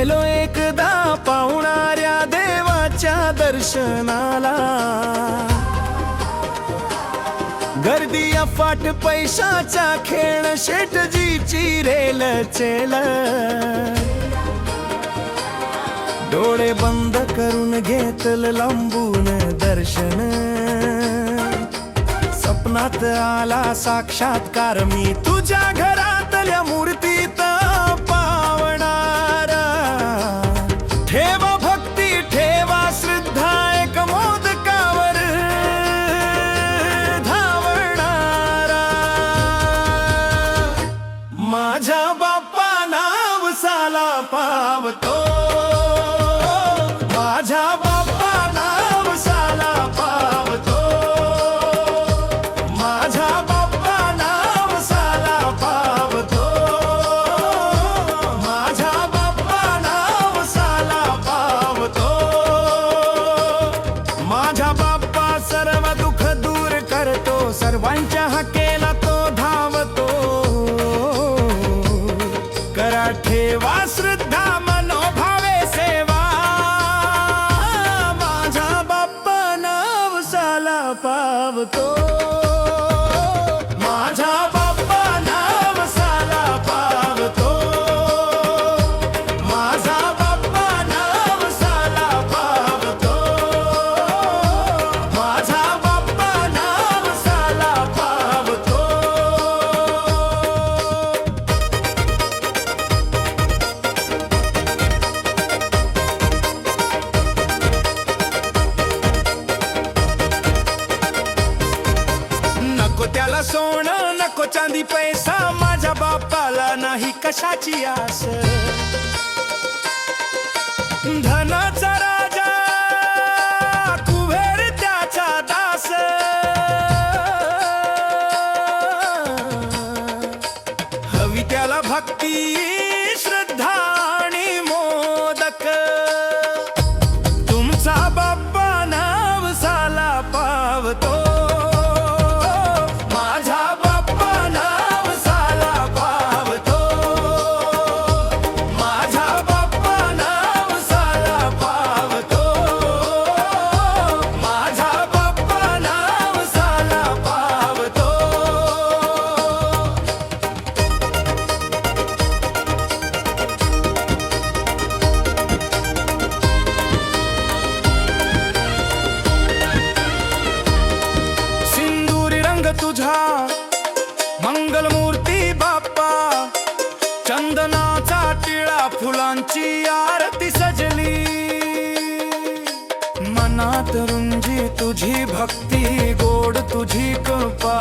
गेलो एकदा पाहुणाऱ्या देवाच्या दर्शनाला. गर्दी अफाट पैशाचा खेळ शेटजीची रेल चेल. डोळे बंद करून घेतल लांबून दर्शन. सपनात आला साक्षात्कार मी सर्वांच्या हकेला तो धावतो. करा ठेवा श्रद्धा मनोभावे सेवा. माझा बाप्पा नाव साला पावतो. चांदी पैसा माझ्या बापाला नाही कशाची आस. धना तुझा मंगलमूर्ती बाप्पा चंदनाचा टिळा फुलांची आरती सजली. मनात रुंजी तुझी भक्ती गोड तुझी कृपा.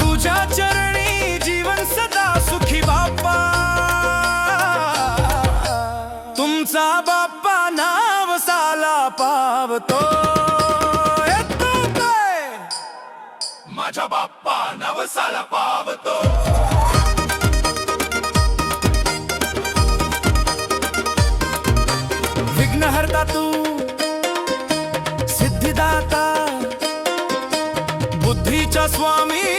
तुझ्या चरणी जीवन सदा सुखी बाप्पा. तुमचा बाप्पा नाव साला पावतो. नवसाला पावतो। विघ्नहर्ता तू सिद्धिदाता बुद्धीचा स्वामी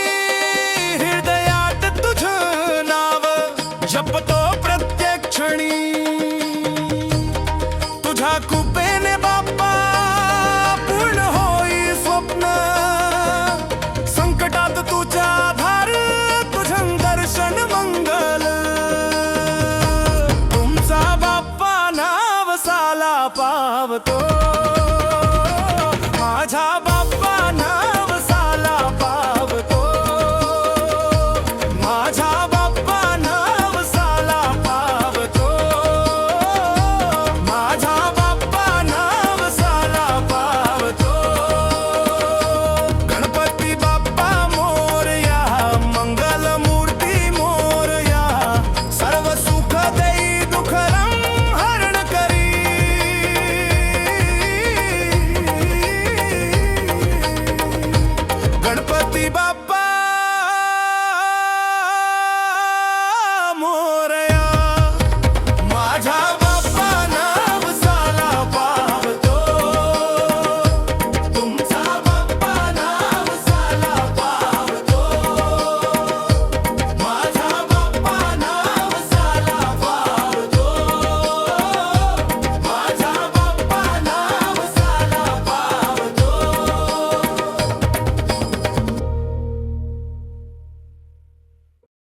तुमचा बाप्पा नाव साला पावतो